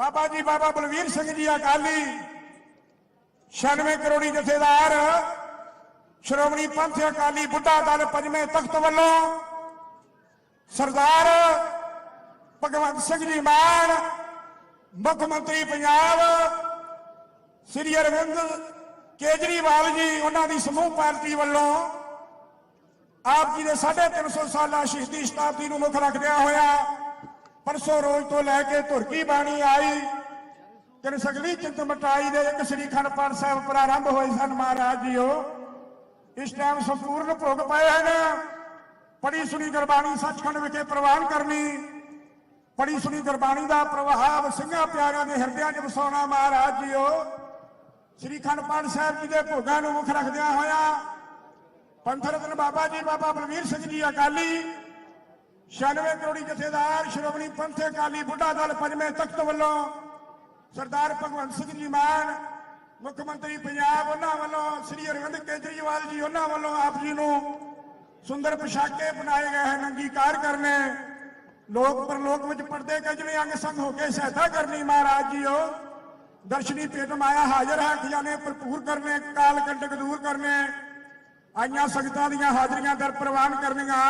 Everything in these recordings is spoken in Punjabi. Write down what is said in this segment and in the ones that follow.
ਬਾਬਾ ਜੀ, ਬਾਬਾ ਬਲਵੀਰ ਸਿੰਘ ਜੀ ਅਕਾਲੀ। 96 ਕਰੋੜੀ ਜਥੇਦਾਰ, ਸ਼੍ਰੋਮਣੀ ਪੰਥ ਅਕਾਲੀ ਬੁੱਢਾ ਦਲ ਪੰਜਵੇਂ ਤਖਤ ਵੱਲੋਂ ਸਰਦਾਰ ਭਗਵੰਤ ਸਿੰਘ ਜੀ ਮਾਨ, ਮੁੱਖ ਮੰਤਰੀ ਪੰਜਾਬ, ਸ੍ਰੀ ਅਰਵਿੰਦ ਕੇਜਰੀਵਾਲ ਜੀ, ਉਹਨਾਂ ਦੀ ਸਮੂਹ ਪਾਰਟੀ ਵੱਲੋਂ ਆਪ ਜੀ ਦੇ 350 ਸਾਲਾ ਸ਼ਹੀਦੀ ਸ਼ਤਾਬਦੀ ਨੂੰ ਮੁੱਖ ਰੱਖਦਿਆਂ ਹੋਇਆ ਪਰਸੋਂ ਰੋਜ਼ ਤੋਂ ਲੈ ਕੇ ਧੁਰਕੀ ਬਾਣੀ ਆਈ। ਤਿੰਨ ਸਗਲੀ ਚਿੰਤ ਮਟਾਈ ਦੇ ਇੱਕ ਸ੍ਰੀ ਖੰਡ ਸਾਹਿਬ ਪ੍ਰਾਰੰਭ ਹੋਏ ਸਨ ਮਹਾਰਾਜ ਜੀਓ। ਇਸ ਟਾਈਮ ਸੰਪੂਰਨ ਭੋਗ ਪਏ ਹਨ ਪੜੀ ਸੁਣੀ ਗੁਰਬਾਣੀ ਸੱਚਖੰਡ ਵਿਖੇ ਪ੍ਰਵਾਨ ਕਰਨੀ। ਪੜੀ ਸੁਣੀ ਗੁਰਬਾਣੀ ਦਾ ਪ੍ਰਭਾਵ ਸਿੰਘਾਂ ਪਿਆਰਿਆਂ ਦੇ ਹਿਰਦਿਆਂ 'ਚ ਵਸਾਉਣਾ ਮਹਾਰਾਜ ਜੀਓ। ਸ੍ਰੀ ਖੰਡ ਪਾਠ ਸਾਹਿਬ ਜੀ ਦੇ ਭੋਗਾਂ ਨੂੰ ਮੁੱਖ ਰੱਖਦਿਆਂ ਹੋਇਆ ਪੰਥ ਰਤਨ ਬਾਬਾ ਜੀ, ਬਾਬਾ ਬਲਵੀਰ ਸਿੰਘ ਜੀ ਅਕਾਲੀ 96 ਕਰੋੜੀ ਜਥੇਦਾਰ ਸ਼੍ਰੋਮਣੀ ਪੰਥ ਅਕਾਲੀ ਬੁੱਢਾ ਦਲ ਪੰਜਵੇਂ ਤਖਤ ਵੱਲੋਂ ਸਰਦਾਰ ਭਗਵੰਤ ਸਿੰਘ ਜੀ ਮਾਨ, ਮੁੱਖ ਮੰਤਰੀ ਪੰਜਾਬ ਉਹਨਾਂ ਵੱਲੋਂ, ਸ੍ਰੀ ਅਰਵਿੰਦ ਕੇਜਰੀਵਾਲ ਜੀ ਉਹਨਾਂ ਵੱਲੋਂ ਆਪ ਜੀ ਨੂੰ ਸੁੰਦਰ ਪੋਸ਼ਾਕੇ ਬਣਾਏ ਗਏ ਹਨ, ਅੰਗੀਕਾਰ ਕਰਨੇ। ਲੋਕ ਪਰਲੋਕ ਵਿੱਚ ਪਰਦੇ ਕਜਨੇ ਅੰਗ ਸੰਗ ਹੋ ਕੇ ਸਹਾਇਤਾ ਕਰਨੀ ਮਹਾਰਾਜ ਜੀਓ। ਦਰਸ਼ਨੀ ਭੇਟ ਮਾਇਆ ਹਾਜ਼ਰ ਹੈ, ਖਜ਼ਾਨੇ ਭਰਪੂਰ ਕਰਨੇ, ਕਾਲ ਕੰਟਕ ਦੂਰ ਕਰਨੇ। ਆਈਆਂ ਸੰਗਤਾਂ ਦੀਆਂ ਹਾਜ਼ਰੀਆਂ ਦਰ ਪ੍ਰਵਾਨ ਕਰਨੀਆਂ।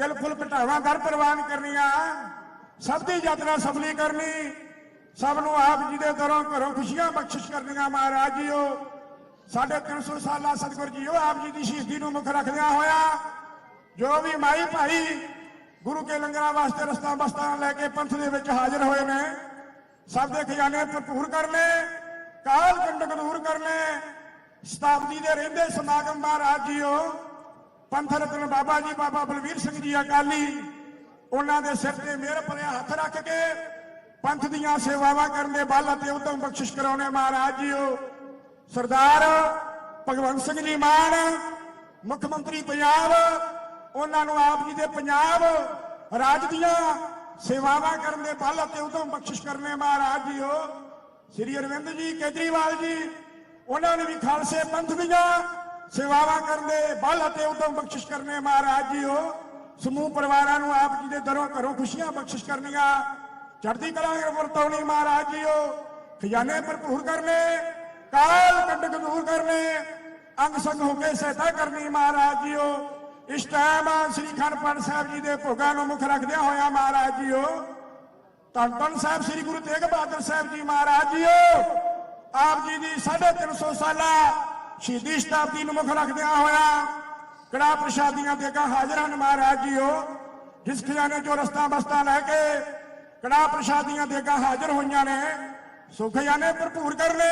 ਤਿਲ ਘਟਾਵਾਂ ਦਰ ਪ੍ਰਵਾਨ ਕਰਨੀਆਂ। ਸਭ ਦੀ ਯਾਤਰਾ ਸਫਲੀ ਕਰਨੀ। ਸਭ ਨੂੰ ਆਪ ਜੀ ਦੇ ਦਰੋਂ ਘਰੋਂ ਖੁਸ਼ੀਆਂ ਬਖਸ਼ਿਸ਼ ਕਰਨੀਆਂ ਮਹਾਰਾਜ ਜੀਓ। ਸਾਡੇ 300 ਸਾਲਾ ਸਤਿਗੁਰ ਜੀਓ ਆਪ ਜੀ ਦੀ ਸ਼ਹੀਦੀ ਨੂੰ ਮੁੱਖ ਰੱਖਦਿਆਂ ਹੋਇਆ, ਜੋ ਵੀ ਮਾਈ ਭਾਈ ਗੁਰੂ ਕੇ ਲੰਗਰਾਂ ਵਾਸਤੇ ਰਸਤਾ ਬਸਤਾਂ ਲੈ ਕੇ ਪੰਥ ਦੇ ਵਿੱਚ ਹਾਜ਼ਰ ਹੋਏ ਨੇ, ਸਭ ਦੇ ਖਜ਼ਾਨੇ ਭਰਪੂਰ ਕਰਨੇ, ਕਾਲ ਕੰਡਕ ਦੂਰ ਕਰਨੇ, ਸ਼ਤਾਬਦੀ ਦੇ ਰਹਿੰਦੇ ਸਮਾਗਮ ਮਹਾਰਾਜ ਜੀਓ। ਪੰਥ ਰਤਨ ਬਾਬਾ ਜੀ, ਬਾਬਾ ਬਲਵੀਰ ਸਿੰਘ ਜੀ ਅਕਾਲੀ, ਉਹਨਾਂ ਦੇ ਸਿਰ ਤੇ ਮਿਹਰ ਭਰਿਆ ਹੱਥ ਰੱਖ ਕੇ ਪੰਥ ਦੀਆਂ ਸੇਵਾਵਾਂ ਕਰਨ ਦੇ ਬਲ ਅਤੇ ਉਦਮ ਬਖਸ਼ਿਸ਼ ਕਰਾਉਣੇ ਮਹਾਰਾਜ ਜੀਓ। ਸਰਦਾਰ ਭਗਵੰਤ ਸਿੰਘ ਜੀ ਮਾਨ, ਮੁੱਖ ਮੰਤਰੀ ਪੰਜਾਬ, ਉਹਨਾਂ ਨੂੰ ਆਪ ਜੀ ਦੇ ਪੰਜਾਬ ਰਾਜ ਦੀਆਂ ਸੇਵਾਵਾਂ ਕਰਨ ਦੇ ਬਲ ਅਤੇ ਉਦਮ ਬਖਸ਼ਿਸ਼ ਕਰਨੇ ਮਹਾਰਾਜ ਜੀਓ। ਸ੍ਰੀ ਅਰਵਿੰਦ ਜੀ ਕੇਜਰੀਵਾਲ ਜੀ, ਉਹਨਾਂ ਨੇ ਵੀ ਖਾਲਸੇ ਪੰਥ ਦੀਆਂ ਸੇਵਾਵਾਂ ਕਰਨ ਦੇ ਬਲ ਅਤੇ ਉਦਮ ਬਖਸ਼ਿਸ਼ ਕਰਨੇ ਮਹਾਰਾਜ ਜੀ ਜੀਓ ਸਮੂਹ ਪਰਿਵਾਰਾਂ ਨੂੰ ਆਪ ਜੀ ਦੇ ਦਰੋਂ ਘਰੋਂ ਖੁਸ਼ੀਆਂ ਬਖਸ਼ਿਸ਼ ਕਰਨੀਆਂ। ਚੜ੍ਹਦੀ ਕਲਾ ਵਰਤੌਣੀ ਮਹਾਰਾਜ ਜੀਓ ਖਜ਼ਾਨੇ ਭਰਪੂਰ ਕਰਨੇ, ਕਾਲ ਕੰਡਕ ਦੂਰ ਕਰਨੇ, ਅੰਗ ਸੰਗ ਹੋ ਕੇ ਸਹਾਇਤਾ ਕਰਨੀ ਮਹਾਰਾਜ ਜੀ ਜੀਓ ਇਸ ਟਾਈਮ ਸ੍ਰੀ ਖੰਡ ਸਾਹਿਬ ਜੀ ਦੇ ਭੋਗਾਂ ਨੂੰ ਮੁੱਖ ਰੱਖਦਿਆਂ ਹੋਇਆ ਮਹਾਰਾਜ ਜੀ ਧੰਨ ਧੰਨ ਸਾਹਿਬ ਸ੍ਰੀ ਗੁਰੂ ਤੇਗ ਬਹਾਦਰ ਸਾਹਿਬ ਜੀ ਮਹਾਰਾਜ ਜੀ ਜੀਓ ਆਪ ਜੀ ਦੀ 350 ਸਾਲਾ ਸ਼ਹੀਦੀ ਸ਼ਤਾਬਦੀ ਨੂੰ ਮੁੱਖ ਰੱਖਦਿਆਂ ਹੋਇਆ ਕੜਾ ਪ੍ਰਸ਼ਾਦੀਆਂ ਦੇ ਕਾ ਹਾਜ਼ਰ ਹਨ ਮਹਾਰਾਜ ਜੀਓ, ਜਿਸ ਖਜ਼ਾਨੇ ਚੋਂ ਰਸਤਾ ਬਸਤਾ ਲੈ ਕੇ ਕੜਾ ਪ੍ਰਸ਼ਾਦੀਆਂ ਦੇ ਕਾ ਹਾਜ਼ਰ ਹੋਈਆਂ ਨੇ ਸੋ ਖਜ਼ਾਨੇ ਭਰਪੂਰ ਕਰਨੇ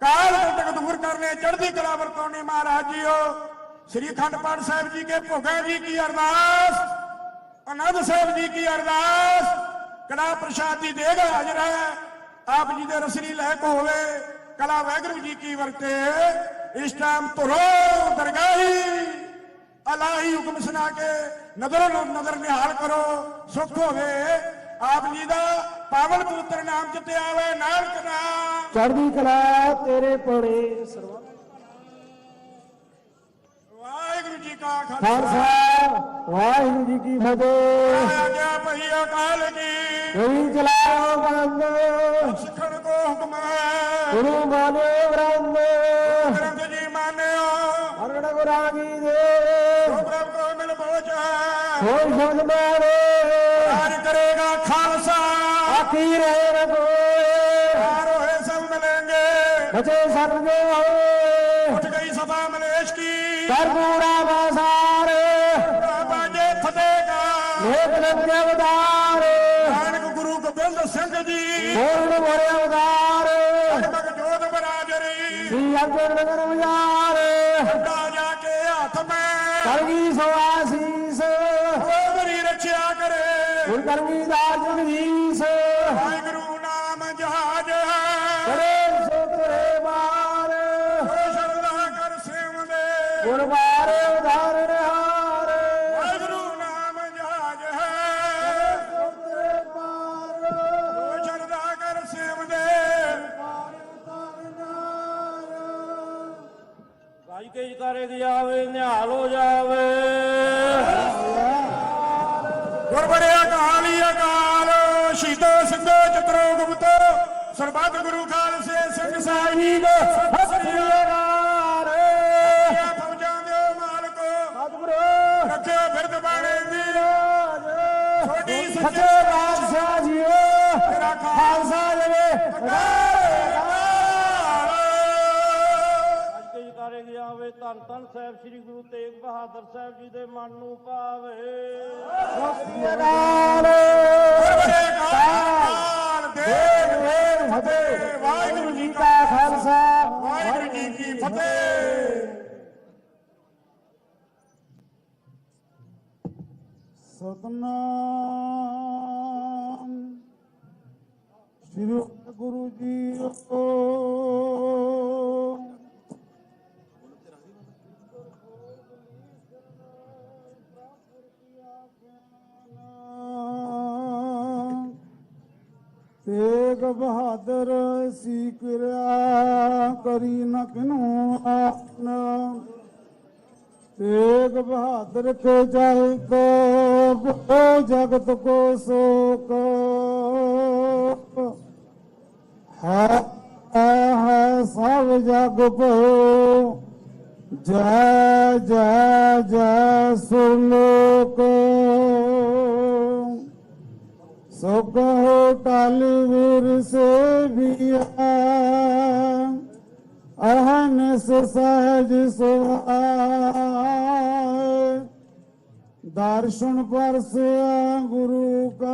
ਕਾਲ ਕੰਟਕ ਦੂਰ ਕਰਨੇ ਚੜ੍ਹਦੀ ਕਲਾ ਵਰਤੋਣੀ ਮਹਾਰਾਜ ਜੀਓ। ਸ੍ਰੀ ਅਖੰਡ ਪਾਠ ਸਾਹਿਬ ਜੀ ਕੇ ਭੋਗਾਂ ਜੀ ਕੀ ਅਰਦਾਸ ਆਨੰਦ ਸਾਹਿਬ ਜੀ ਕੀ ਅਰਦਾਸ, ਕੜਾ ਪ੍ਰਸ਼ਾਦ ਦੀ ਦੇਗ ਹਾਜ਼ਰ ਹੈ, ਆਪ ਜੀ ਦੇ ਰਸਰੀ ਲਹਿਕ ਹੋਵੇ। ਕਲਾ ਵੈਗਰੂ ਜੀ ਕੀ ਵਰਤੇ ਇਸ ਟਾਈਮ ਤੁਰੋ ਦਰਗਾਹੀ। ਅਲਾਹੀ ਹੁਕਮ ਸੁਣਾ ਕੇ ਨਜ਼ਰ ਨੂੰ ਨਜ਼ਰ ਨਿਹਾਲ ਕਰੋ। ਸੁਖ ਹੋਵੇ। ਆਪ ਜੀ ਦਾ ਪਾਵਨ ਪੁੱਤਰ ਨਾਮ ਜਿਤੇ ਆਵੇ, ਨਾਨਕ ਨਾਮ। ਚੜ੍ਹਦੀ ਕਲਾ ਤੇਰੇ ਪੜੇ ਸਰਵਾ ਕਾ ਖਾਲਸਾ। ਵਾਹਿਗੁਰੂ ਜੀ ਕੀ ਫਤਿਹ। ਆਜਾ ਭਈ ਅਕਾਲ ਕੀ ਕੋਈ ਚਲਾਓ ਬੰਦ। ਸਿੱਖਣ ਕੋ ਹੁਕਮ ਹੈ। ਗੁਰੂ ਮਾਨੇ ਬ੍ਰਹਮ ਗ੍ਰੰਥ ਜੀ ਮਾਨਿਓ। ਅਰਣ ਗੁਰਾਗੀ ਦੇ। ਪ੍ਰਭ ਕੋ ਮਿਲ ਪਹੁੰਚਾ। ਹੋਈ ਸ਼ਬਦ ਮਾਰੇ ਹਰ ਕਰੇਗਾ ਖਾਲਸਾ। ਆਖੀ ਰਹੇ ਕੋਏ ਹਾਰ ਹੋਏ ਸਭ ਮਿਲेंगे ਬਚੇ ਸਰਗੇ ਹੋਏ ਨੰਗੇ ਅਵਤਾਰ ਨਾਨਕ ਗੁਰੂ ਗੋਬਿੰਦ ਸਿੰਘ ਜੀ। ਬੋਲਣ ਮੋਰੇ ਅਵਤਾਰ। ਜਗਮਗ ਜੋਤ ਬਰਾਦਰੀ ਸ੍ਰੀ ਅਰਜਨ ਨਗਰ ਵਿਚਾਰ ਵੱਡਾ ਜਾ ਕੇ ਹੱਥ ਮੈਂ ਕਰਗੀ ਸਵਾਸੀਸ ਉਹ ਮੇਰੀ ਰੱਖਿਆ ਕਰੇ। ਗੁਰ ਕਰਗੀ ਦਾਰ ਜਗਦੀਸ਼। ਵਾਹਿਗੁਰੂ ਨਾਮ ਜਹਾਜ ਹੈ। ਕਰੇ ਸੋ ਤੇਰੇ ਬਾਰ। ਉਹ ਸ਼ਰਦਾ ਕਰ ਸੇਵ ਦੇ। ਗੁਰ ਸਰਬੱਤ ਗੁਰੂ ਖਾਲਸੇ ਸਿੰਘ ਸਾਹਿਬ ਜੀ ਦਾ ਸਤਿ ਸ੍ਰੀ ਅਕਾਲ। ਇਹ ਫੌਜਾਂ ਦੇ ਮਾਲਕੋ ਰੱਖਿਓ ਫਿਰਦ ਬਾਣੇ ਦੀ ਛੋਟੀ ਸੱਚੇ ਬਾਦਸ਼ਾਹ ਜੀ ਖਾਲਸਾ ਆਵੇ ਧੰਨ ਧੰਨ ਸਾਹਿਬ ਸ੍ਰੀ ਗੁਰੂ ਤੇਗ ਬਹਾਦਰ ਸਾਹਿਬ। ਜੀ ਦੇ ਮਨ ਨੂੰ ਭਾਵੇ ਬੜੇ ਕਾਲ ਦੇਵ ਦੇਵ ਫਤਿਹ ਵਾਹਿਗੁਰੂ ਜੀ ਕਾ ਖਾਲਸਾ ਵਾਹਿਗੁਰੂ ਜੀ ਕੀ ਫਤਿਹ ਸਤਨਾਮ ਸ੍ਰੀ ਗੁਰੂ ਜੀ ਓ ਤੇਗ ਬਹਾਦਰ ਸੀ ਕਿਰਿਆ ਕਰੀ ਨ ਕਿਨੂ ਆਪਨ ਤੇਗ ਬਹਾਦਰ ਕੇ ਜਾਇ ਕੋ ਉਹ ਜਗਤ ਕੋ ਸੋਕ। ਹੈ ਹੈ ਸਭ ਜਗ ਕੋ ਜੈ ਜੈ ਜੈ ਸੁਨ ਕੋ ਸੁਖ ਟਾਲੀ ਦਰਸ਼ਨ ਪਰਸਿਆ ਗੁਰੂ ਕਾ।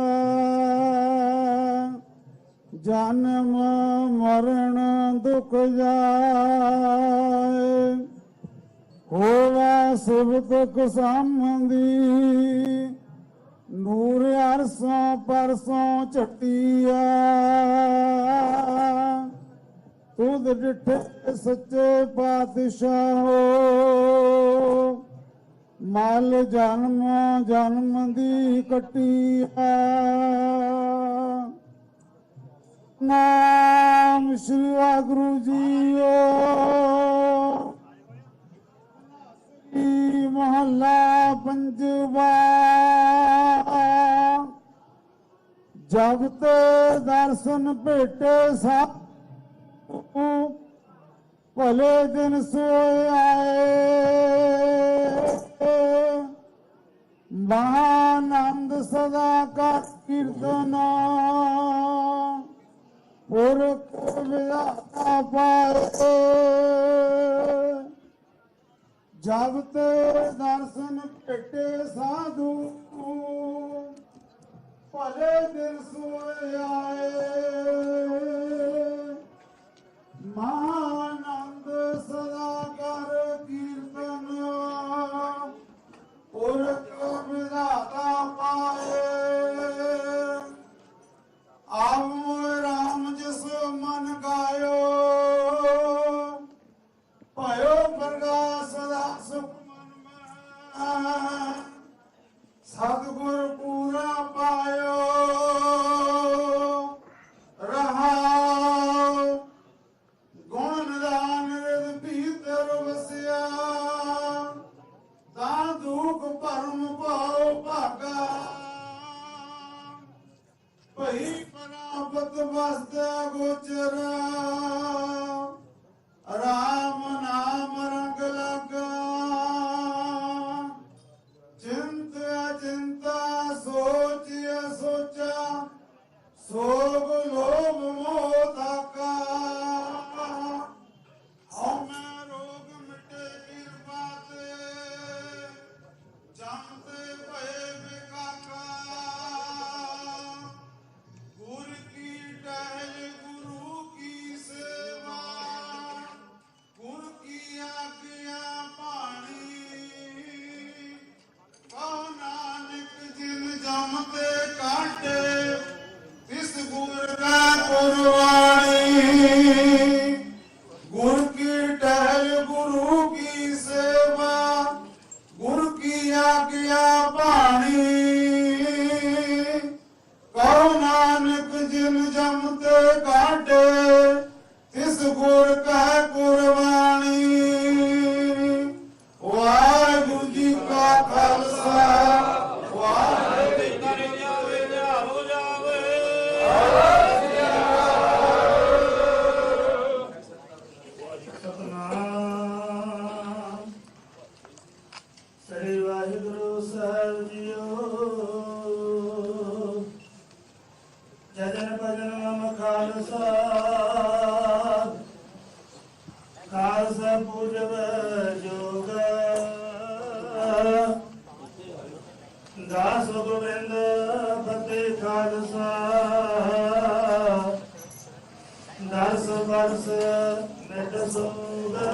ਜਨਮ ਮਰਨ ਦੁਖ ਜਾਏ। ਹੋਵੇ ਸਭ ਤੁਕ ਸੰਬੰਧੀ। ਨੂਰ ਅਰਸੋਂ ਪਰਸੋਂ ਛੱਟੀਆ ਤੁਧ ਡਿਠੇ ਸੱਚੇ ਪਾਤਸ਼ਾਹੋ। ਮਲ ਜਨਮ ਜਨਮ ਦੀ ਕਟਿਆ ਨਾਮ ਸ੍ਰੀ ਵਾਹਿਗੁਰੂ ਜੀਓ। ਸ੍ਰੀ ਮਹੱਲਾ ਪੰਜਵਾ। ਜਬ ਦਰਸ਼ਨ ਭੇਟੇ ਸਾ ਭਲੇ ਦਿਨ ਸੋਏ ਆਏ। ਮਹਾਨੰਦ ਸਦਾ ਕਾ ਕੀਰਤਨ। ਪੁਰਖ ਵਿਆਤਾ ਪਾਏ। ਜਬ ਤੇ ਦਰਸ਼ਨ ਭੇਟੇ ਸਾਧੂ, ਭਲੇ ਦਿਨ ਸੋਏ ਆਏ। ਮਹਾਨੰਦ ਸਹਿ ਵਾਹਿਗੁਰੂ ਸਾਹਿਬ ਜੀਓ। ਜਜਨ ਭਜਨ ਨਾਮ ਖਾਲਸਾ। ਖਾਲਸਾ ਪੂਜਵ ਜੋਗ। ਦਾਸ ਗੋਬਿੰਦ ਫਤਿਹ ਖਾਲਸਾ। ਦਸ ਵਰਸ ਮਿਟ ਸੋਗਾ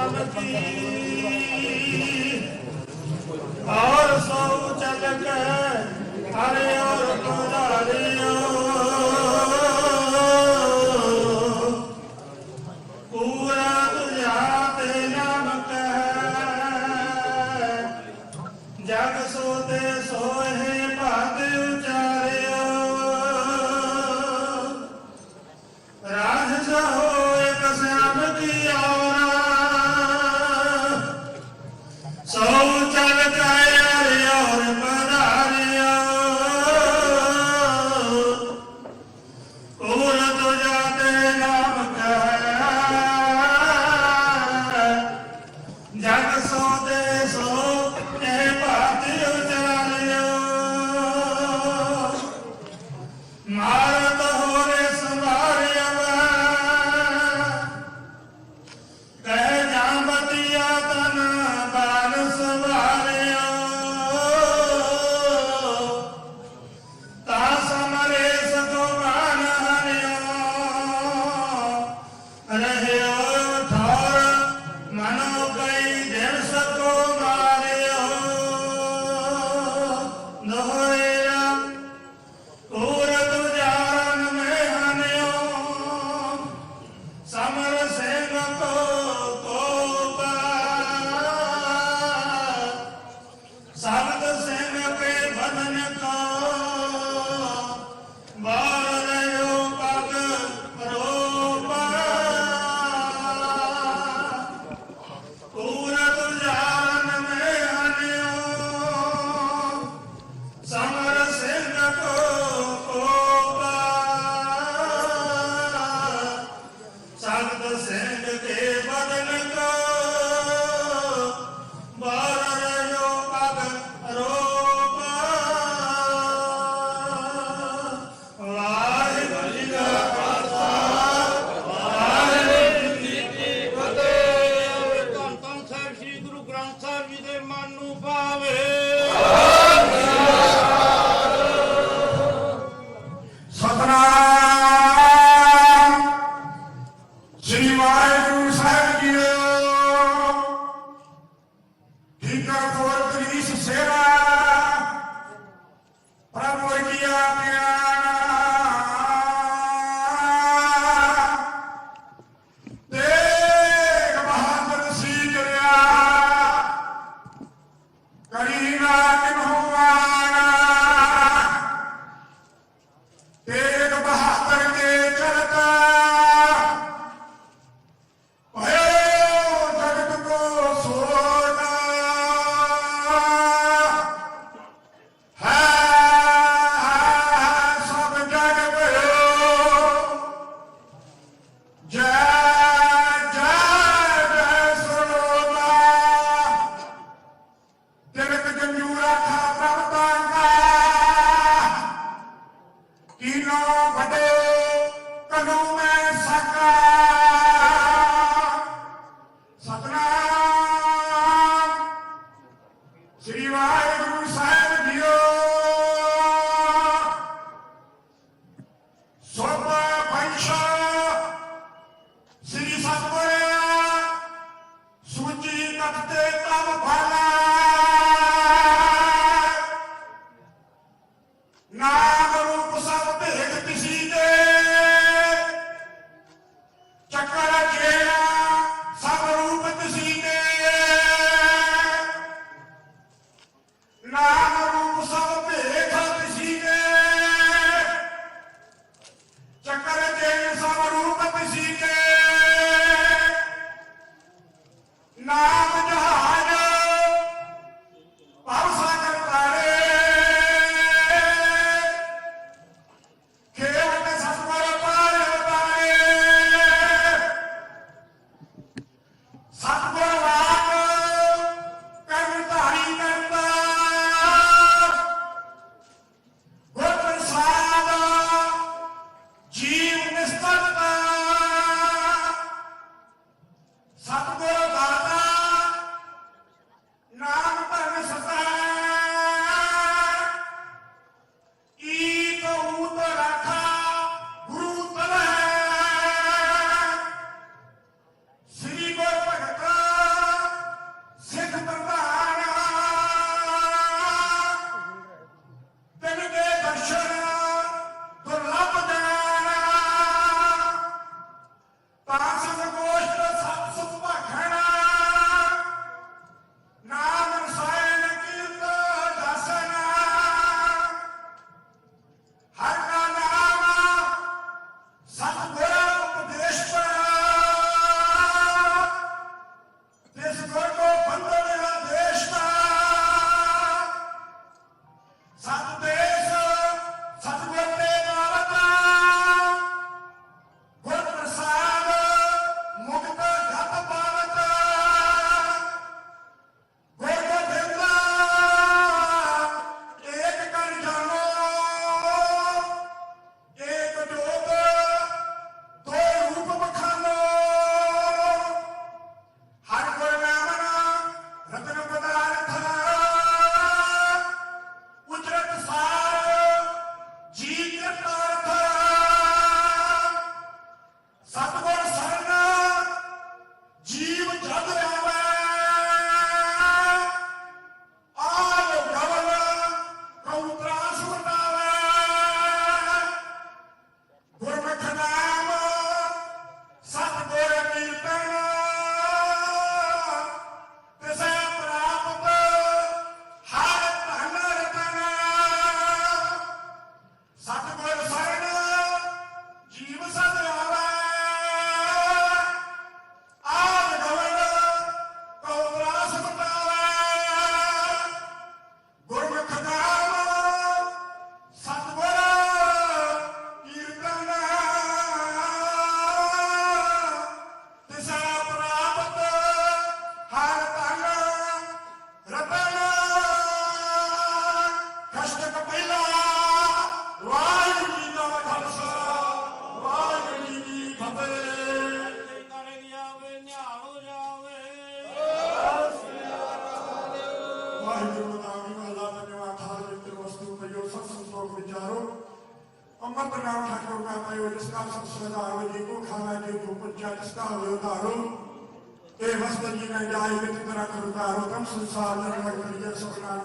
Ramaki.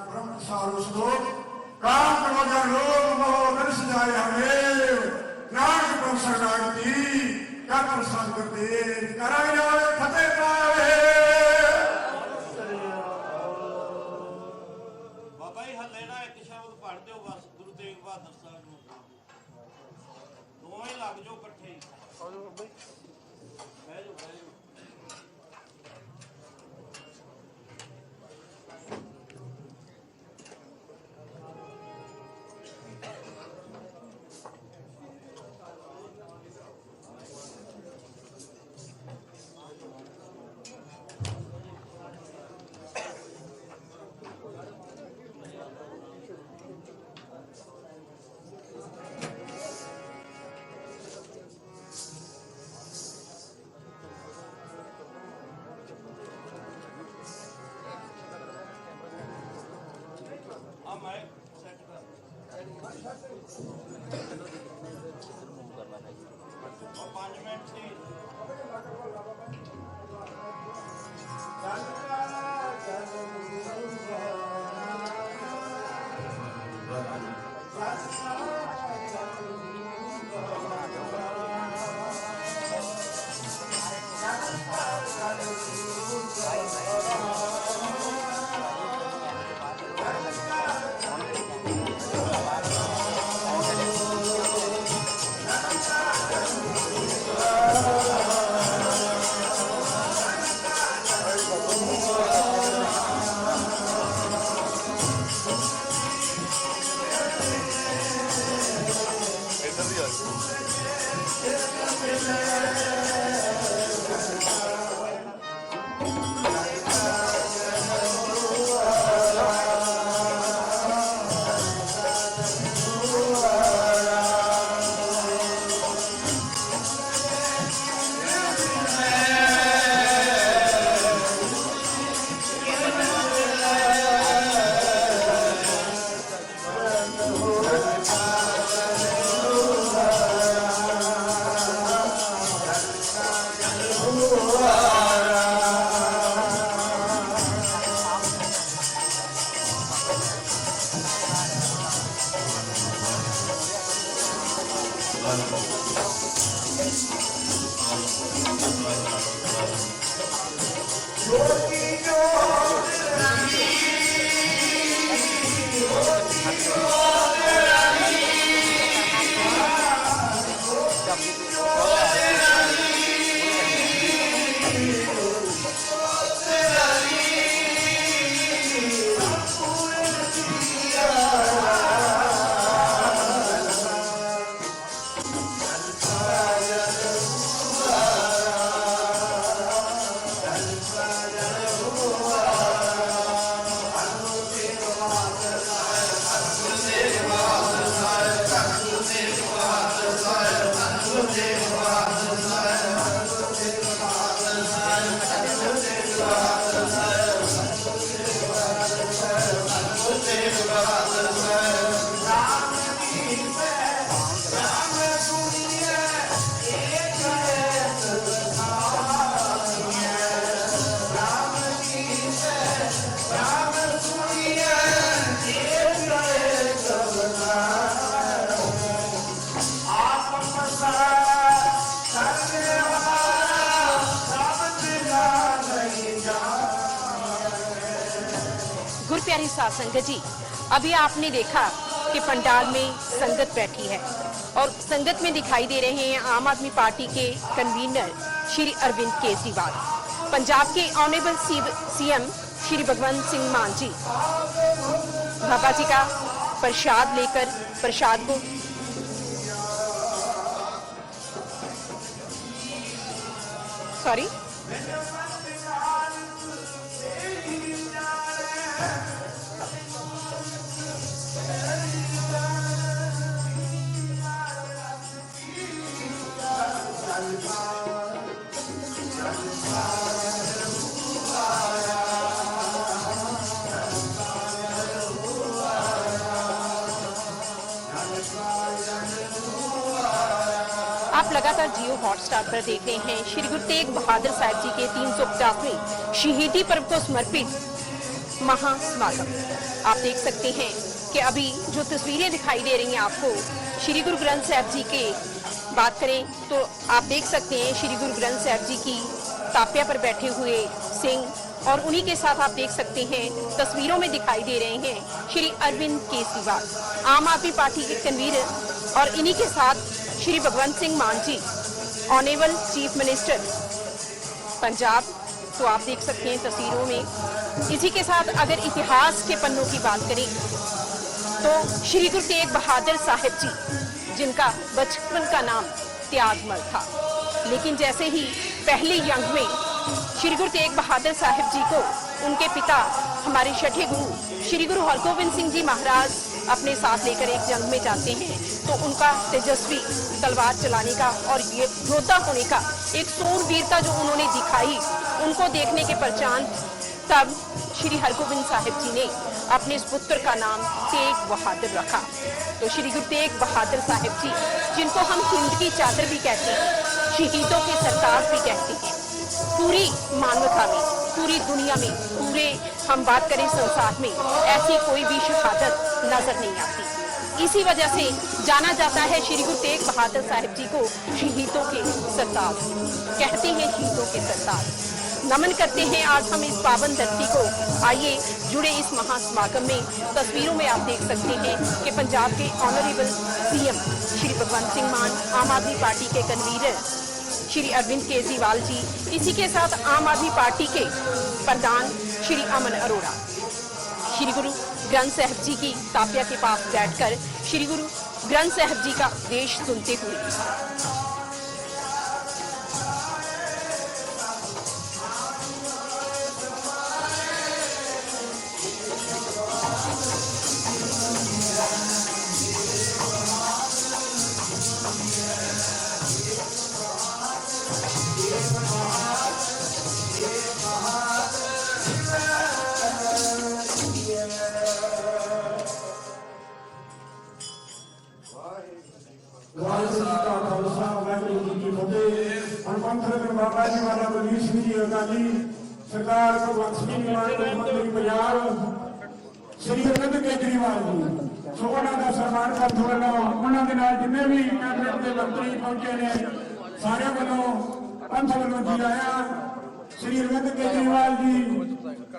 ब्रह्म सारो सदो प्राण प्रवचन लोक महो नरस जाय हमें नाग प्रसन्न आगति कर्म संग देव कराया साध संगत। जी अभी आपने देखा कि पंडाल में संगत बैठी है और संगत में दिखाई दे रहे हैं आम आदमी पार्टी के कन्वीनर श्री अरविंद केजरीवाल। पंजाब के ऑनरेबल सीएम श्री भगवंत सिंह मान जी। बाबा जी का प्रसाद लेकर, प्रसाद को सॉरी लगातार जियो हॉटस्टार पर देख रहे हैं। श्री गुरु तेग बहादुर साहब जी के तीन सौ पचासवें शहीदी पर्व को समर्पित महासमागम। आप देख सकते हैं कि अभी जो तस्वीरें दिखाई दे रही हैं आपको, श्री गुरु ग्रंथ साहब जी के बात करें तो आप देख सकते हैं श्री गुरु ग्रंथ साहब जी की तापिया पर बैठे हुए सिंह और उन्हीं के साथ आप देख सकते हैं, तस्वीरों में दिखाई दे रहे हैं श्री अरविंद केजरीवाल। आम आदमी पार्टी के कन्वीनर और इन्हीं के साथ Shri Bhagwant Singh Mann ji honourable chief minister Punjab तो आप देख सकते हैं तस्वीरों में। इसी के साथ अगर इतिहास के पन्नों की बात करें तो श्री गुरु तेग बहादुर साहिब जी, जिनका बचपन का नाम त्यागमल था। लेकिन जैसे ही पहले यंग में श्री गुरु तेग बहादुर साहिब जी को उनके पिता, हमारे छठे गुरु, श्री गुरु हरगोबिंद सिंह जी महाराज अपने साथ लेकर एक जंग में जाते हैं तो उनका तेजस्वी तलवार चलाने का और ये योद्धा होने का एक सूरवीरता जो उन्होंने दिखाई, उनको देखने के पहचान तब श्री हरगोबिंद साहिब जी ने अपने पुत्र का नाम तेग बहादुर रखा। तो श्री गुरु तेग बहादुर साहिब जी, जिनको हम हिंद की चादर भी कहते हैं, शहीदों के सरकार भी कहते हैं, पूरी मानवता में पूरी दुनिया में, पूरे, हम बात करें संसार में, ऐसी कोई भी शहादत नज़र नहीं आती। इसी वजह से जाना जाता है श्री गुरु तेग बहादुर साहिब जी को शहीदों के सरताज कहते हैं शहीदों के सरताज नमन करते हैं आज हम इस पावन धरती को। आइए, जुड़े इस महासमागम में। तस्वीरों में आप देख सकते हैं कि पंजाब के honourable CM Shri Bhagwant Singh Mann, Aam Aadmi party के कन्वीनर श्री अरविंद केजरीवाल जी इसी के साथ आम आदमी पार्टी के प्रधान श्री अमन अरोड़ा श्री गुरु ग्रंथ साहब जी की तापिया के पास बैठकर श्री गुरु ग्रंथ साहब जी का देश सुनते हुए ਦੇ ਮੰਤਰੀ ਪਹੁੰਚੇ ਨੇ। ਸਾਰਿਆਂ ਵੱਲੋਂ ਪੰਥ ਵੱਲੋਂ ਜੀ ਆਇਆ ਸ੍ਰੀ ਅਰਵਿੰਦ ਕੇਜਰੀਵਾਲ ਜੀ,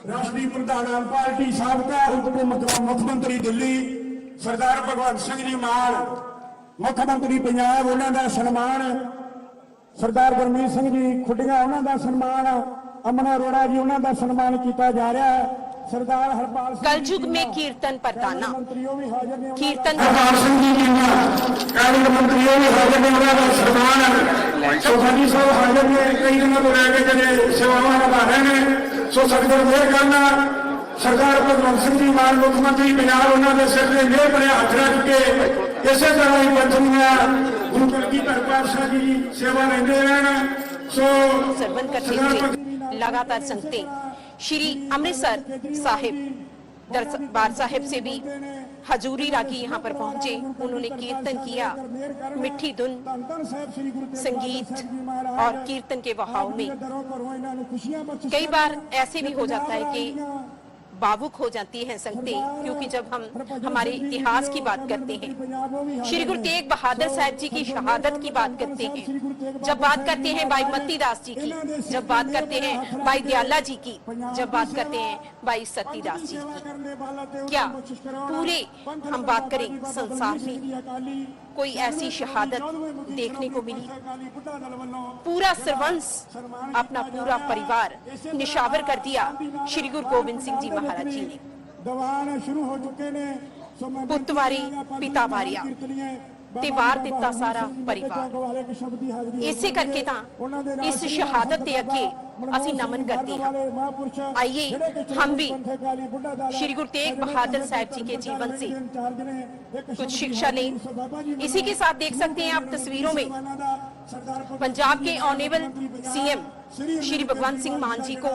ਰਾਸ਼ਟਰੀ ਪ੍ਰਧਾਨ ਆਮ ਪਾਰਟੀ ਸਾਬਕਾ ਉਪ ਮੁੱਖ ਮੰਤਰੀ ਦਿੱਲੀ, ਸਰਦਾਰ ਭਗਵੰਤ ਸਿੰਘ ਜੀ ਮਾਨ, ਮੁੱਖ ਮੰਤਰੀ ਪੰਜਾਬ, ਉਹਨਾਂ ਦਾ ਸਨਮਾਨ, ਸਰਦਾਰ ਗੁਰਮੀਤ ਸਿੰਘ ਜੀ ਖੁੱਡੀਆਂ, ਉਹਨਾਂ ਦਾ ਸਨਮਾਨ, ਅਮਨ ਅਰੋੜਾ ਜੀ, ਉਹਨਾਂ ਦਾ ਸਨਮਾਨ ਕੀਤਾ ਜਾ ਰਿਹਾ। ਹੈ ਸਰਦਾਰ ਹਰਪਾਲ ਸਿੰਘ ਕਲਯੁਗ ਮੇ ਕੀਰਤਨ ਪਰਤਾਨਾ ਕੀਰਤਨ ਹਰਪਾਲ ਸਿੰਘ ਜੀ ਕਿੰਨਾ ਕਲਯੁਗ ਮੰਤਰੀਓ ਵੀ ਹਾਜ਼ਰ ਨੇ ਉਹਨਾਂ ਦਾ ਸਨਮਾਨ। ਹੈ ਸੋ ਸਾਡੀ ਸਭ ਹਾਜ਼ਰ ਨੇ ਕਈ ਦਿਨਾਂ ਤੋਂ ਰਹਿ ਕੇ ਜਿਹੜੇ ਸੇਵਾਵਾਂ ਨਿਭਾ ਰਹੇ ਨੇ। ਸੋ ਸਤਿਗੁਰ ਮਿਹਰ ਕਰਨਾ ਸਰਦਾਰ ਭਗਵੰਤ ਸਿੰਘ ਜੀ ਮਾਨ ਮੁੱਖ ਮੰਤਰੀ ਪੰਜਾਬ ਉਹਨਾਂ ਦੇ ਸਿਰ ਤੇ ਮਿਹਰ ਭਰਿਆ ਹੱਥ ਰੱਖ ਕੇ ਇਸੇ ਤਰ੍ਹਾਂ ਹੀ ਬੰਦਨੀਆਂ ਗੁਰੂ ਕਲਗੀ ਧਰ ਪਾਤਸ਼ਾਹ ਜੀ ਸੇਵਾ ਲੈਂਦੇ ਰਹਿਣ। ਸੋ ਸਰਬੰਦ ਕਰਤੀ ਲਗਾਤਾਰ ਸੰਗਤੇ। श्री अमृतसर साहिब दरबार साहिब से भी हजूरी रागी यहाँ पर पहुँचे। उन्होंने कीर्तन किया। मिठी धुन, संगीत और कीर्तन के बहाव में। कई बार ऐसे भी हो जाता है कि भावुक हो जाती हैं संगतें, क्योंकि जब हम हमारे इतिहास की बात करते हैं, श्री गुरु तेग बहादुर साहब जी की शहादत की बात करते हैं, जब बात करते हैं भाई मत्ती दास जी की, जब बात करते हैं भाई दयाला जी की, जब बात करते हैं भाई सतीदास जी की। क्या पूरे हम बात करें संसार में? कोई ऐसी शहादत देखने को मिली पूरा सरवंश अपना पूरा परिवार निशावर कर दिया श्री गुरु गोविंद सिंह जी महाराज जी ने पुत मारी पिता मारिया ਨੇ ਸੋ ਮੈਂ ਪੁੱਤ ਵਾਰੀ, ਪਿਤਾ ਵਾਰਿਆ, ਤੇ ਵਾਰ ਦਿੱਤਾ ਸਾਰਾ ਪਰਿਵਾਰ। ਇਸੇ ਕਰਕੇ ਤਾਂ ਇਸ ਸ਼ਹਾਦਤ ਦੇ ਅੱਗੇ ਅਸੀਂ ਨਮਨ ਕਰਦੇ ਹਾਂ आइए, हम भी श्री गुरु तेग बहादुर साहब जी के जीवन से कुछ शिक्षा लें इसी के साथ देख सकते हैं आप तस्वीरों में पंजाब के ऑनेबल सीएम श्री भगवंत सिंह मान जी को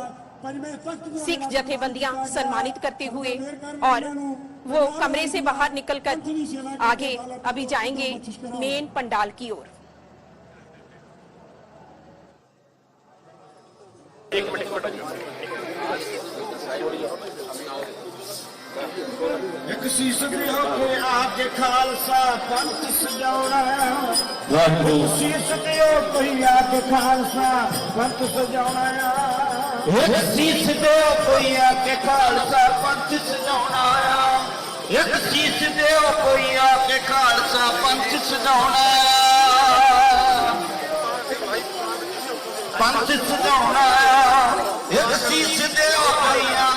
सिख जथेबंदियाँ सम्मानित करते हुए और वो कमरे से बाहर निकलकर आगे अभी जाएँगे मेन पंडाल की ओर। एक मिनट खालसा पंथ सजा हो। खालसा पंथ ਇੱਕ ਸੀਸ ਦੇ ਕੋਈਆ ਕੇ ਖਾਲਸਾ ਪੰਥ ਸਜਾਉਣ ਆਇਆ। ਇੱਕ ਸੀਸ ਦੇ ਕੋਈਆ ਕੇ ਖਾਲਸਾ ਪੰਥ ਸਜਾਉਣ ਆਇਆ। ਪੰਥ ਸਜਾਉਣ ਆਇਆ। ਇੱਕ ਸੀਸ ਦੇ ਕੋਈਆ